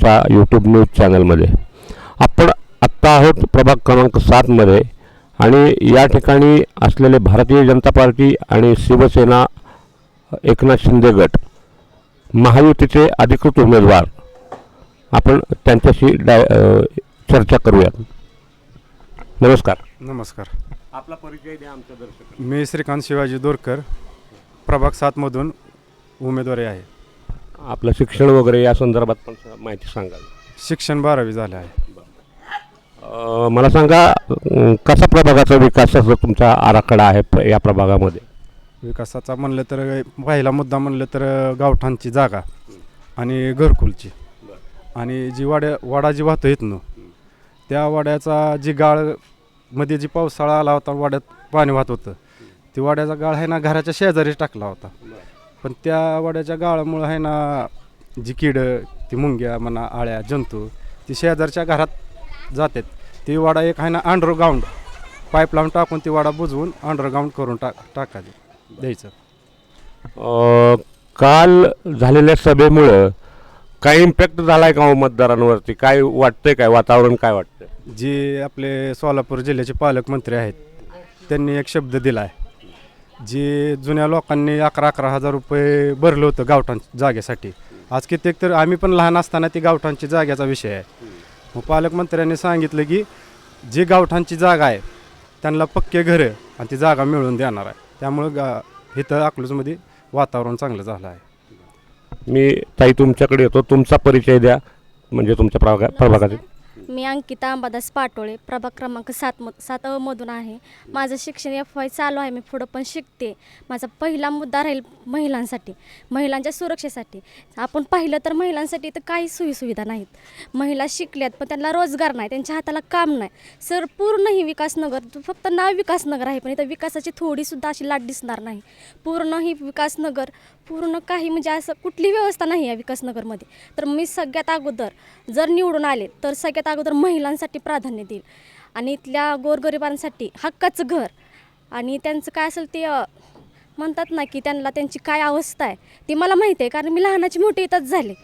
च्या YouTube news चॅनलमध्ये आपण आत्ता आहोत प्रभाग क्रमांक सातमध्ये आणि या ठिकाणी असलेले भारतीय जनता पार्टी आणि शिवसेना एकनाथ शिंदे गट महायुतीचे अधिकृत उमेदवार. आपण त्यांच्याशी डाय चर्चा करूयात. नमस्कार. नमस्कार. आपला परिचय द्या आमच्या दर्शक मी श्रीकांत शिवाजी दोरकर प्रभाग सातमधून उमेदवारी आहे. आपलं शिक्षण वगैरे या संदर्भात पण माहिती सांगाल. शिक्षण बारावी झाले आहे. अ, मला सांगा अ, कसा प्रभागाचा विकासाचा तुमचा आराखडा आहे प- या प्रभागामध्ये? विकासाचा म्हणलं तर पहिला मुद्दा म्हणलं तर गावठाणची जागा आणि घरकुलची. आणि जी वाड्या वाडा जी वाहतो इथनं त्या वाड्याचा जी गाळमध्ये जी पावसाळा आला होता वाड्यात पाणी वाहत होतं ती वाड्याचा गाळ आहे ना घराच्या शेजारीच टाकला होता. पण त्या वाड्याच्या गाळामुळं आहे ना जी कीड ती मुंग्या म्हणा आळ्या जंतू ती शेजारच्या घरात जातात. ती वाडा एक आहे ना अंडरग्राऊंड पाईप लावून टाकून ती वाडा बुजवून अंडरग्राऊंड करून टाक टाकायचं. द्यायचं. काल झालेल्या सभेमुळं काय इम्पॅक्ट झालाय का हो मतदारांवरती? काय वाटतंय काय वातावरण काय वाटतंय? जे आपले सोलापूर जिल्ह्याचे पालकमंत्री आहेत त्यांनी एक शब्द दिला आहे जे जुन्या लोकांनी अकरा अकरा हजार रुपये भरलं होतं गावठाण जागेसाठी. आज कित्येक तर आम्ही पण लहान असताना ती गावठाणची जागेचा विषय आहे. मग पालकमंत्र्यांनी सांगितलं की जी गावठाणची जागा आहे त्यांना पक्के घरं आणि ती जागा मिळवून देणार आहे. त्यामुळं गा इथं अकलूजमध्ये वातावरण चांगलं झालं आहे. मी ताई तुमच्याकडे येतो. तुमचा परिचय द्या. म्हणजे तुमच्या प्रभागा प्रभागाचे मी अंकिता अंबादास पाटोळे प्रभाग क्रमांक सात म सात मधून आहे. माझं शिक्षण एफ वाय चालू आहे मी पुढं पण शिकते. माझा पहिला मुद्दा राहील महिलांसाठी महिलांच्या सुरक्षेसाठी. आपण पाहिलं तर महिलांसाठी तर काही सोयीसुविधा नाहीत. महिला शिकल्यात पण त्यांना रोजगार नाही त्यांच्या हाताला काम नाही. सर पूर्ण ही विकासनगर फक्त नाव विकासनगर आहे पण इथं विकासाची थोडीसुद्धा अशी लाट दिसणार नाही. पूर्ण ही विकासनगर पूर्ण काही म्हणजे असं कुठली व्यवस्था नाही आहे विकासनगरमध्ये. तर मी सगळ्यात अगोदर जर निवडून आले तर सगळ्यात अगोदर महिलांसाठी प्राधान्य देईल. आणि इथल्या गोरगरिबांसाठी हक्काचं घर. आणि त्यांचं काय असेल ते म्हणतात ना की त्यांना त्यांची काय अवस्था आहे ती मला माहिती आहे. कारण मी लहानाची मोठी इथंच झाले.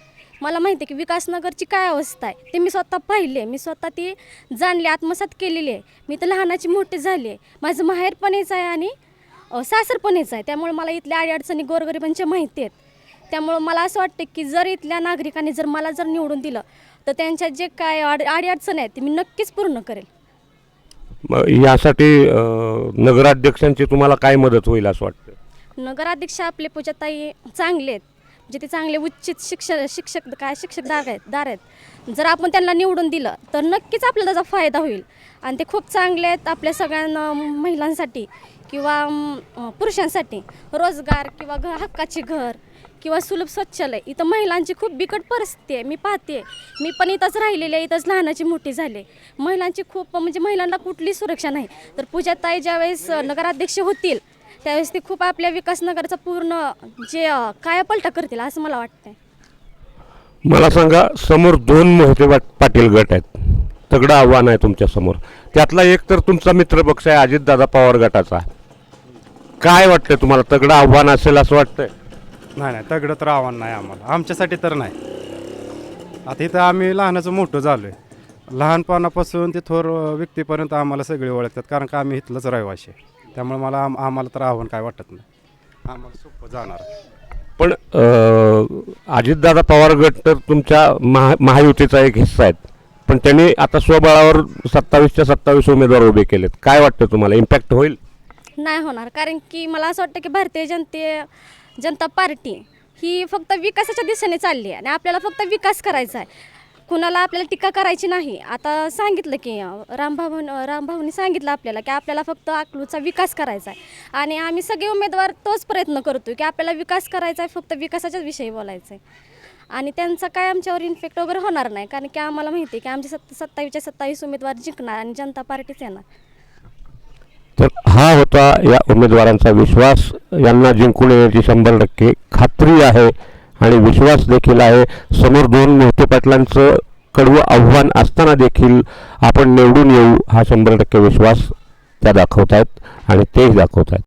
मला माहिती आहे की विकासनगरची काय अवस्था आहे ते मी स्वतः पाहिले आहे. मी स्वतः ती जाणली आत्मसात केलेली आहे. मी तर लहानाची मोठी झाली आहे. माझं माहेर पण आहे आणि अ, सासर पण आहे. त्यामुळे मला इथल्या अडीअडचणी गोरगरिबांच्या माहिती आहेत. त्यामुळं मला असं वाटतं की जर इथल्या नागरिकांनी जर मला जर निवडून दिलं तर त्यांच्या जे काय अड अडीअडचणी आहेत ते मी नक्कीच पूर्ण करेल. मग यासाठी अ, नगराध्यक्षांची तुम्हाला काय मदत होईल असं वाटतं नगराध्यक्ष आपले पूजाताई चांगले आहेत. म्हणजे ते चांगले उच्चित शिक्षक शिक्षक काय शिक्षक दार आहेत दार आहेत. जर आपण त्यांना निवडून दिलं तर नक्कीच आपल्याला त्याचा फायदा होईल. आणि ते खूप चांगले आहेत आपल्या सगळ्यांना महिलांसाठी किंवा अं, पुरुषांसाठी. रोजगार किंवा घ हक्काचे घर किंवा सुलभ स्वच्छालय. इथं महिलांची खूप बिकट परिस्थिती आहे. मी पाहते. मी पण इथंच राहिलेली आहे. इथंच लहानाची मोठी झाले महिलांची खूप म्हणजे महिलांना कुठली सुरक्षा नाही. तर पूजाताई ज्यावेळेस नगराध्यक्ष होतील त्यावेळेस ते खूप आपल्या विकासनगरचा पूर्ण जे कायापलटा करतील असं मला वाटतंय. मला सांगा समोर दोन मोहिते पाटील गट आहेत. तगडं आव्हान आहे तुमच्यासमोर. त्यातला एक तर तुमचा मित्रपक्ष आहे अजितदादा पवार गटाचा. काय वाटतंय तुम्हाला? तगडं आव्हान असेल असं वाटतंय? नाही नाही तगडं तर आव्हान नाही आम्हाला. आमच्यासाठी तर नाही. आता इथं आम्ही लहानाचं मोठं झालो आहे लहानपणापासून ते थोर व्यक्तीपर्यंत आम्हाला सगळे ओळखतात कारण का आम्ही इथलंच रहिवाशी आहे. त्यामुळे मला आम आम्हाला तर आव्हान काय वाटत नाही. आम्हाला सोपं जाणार आहे. पण अं, अजितदादा पवार गट तर तुमच्या महा महायुतीचा एक हिस्सा आहेत. पण त्यांनी आता स्वबळावर सत्तावीसच्या सत्तावीस उमेदवार उभे केलेत. काय वाटतं तुम्हाला? इम्पॅक्ट होईल? नाही होणार. कारण की मला असं वाटतं की भारतीय जनते जनता पार्टी ही फक्त विकासाच्या दिशेने चालली आहे आणि आपल्याला फक्त विकास करायचा आहे. कुणाला आपल्याला टीका करायची नाही. आता सांगितलं की अं, रामभाऊन रामभाऊनी सांगितलं आपल्याला की आपल्याला फक्त अकलूचा विकास करायचा आहे. आणि आम्ही सगळे उमेदवार तोच प्रयत्न करतो की आपल्याला विकास करायचा आहे फक्त विकासाच्याच विषयी बोलायचं आहे आणि त्यांचा काय आमच्यावर इन्फेक्ट वगैरे होणार नाही. कारण की आम्हाला माहिती आहे की आमचे सत्ता सत्तावीसच्या सत्तावीस उमेदवार जिंकणार आणि जनता पार्टीच येणार. तर हा होता या उमेदवारांचा विश्वास. यांना जिंकून येण्याची शंभर टक्के खात्री आहे आणि विश्वास देखील आहे. समोर दोन मोठे पाटलांचं कडवं आव्हान असताना देखील आपण निवडून येऊ हा शंभर टक्के विश्वास त्या दाखवत आहेत आणि तेच दाखवत आहेत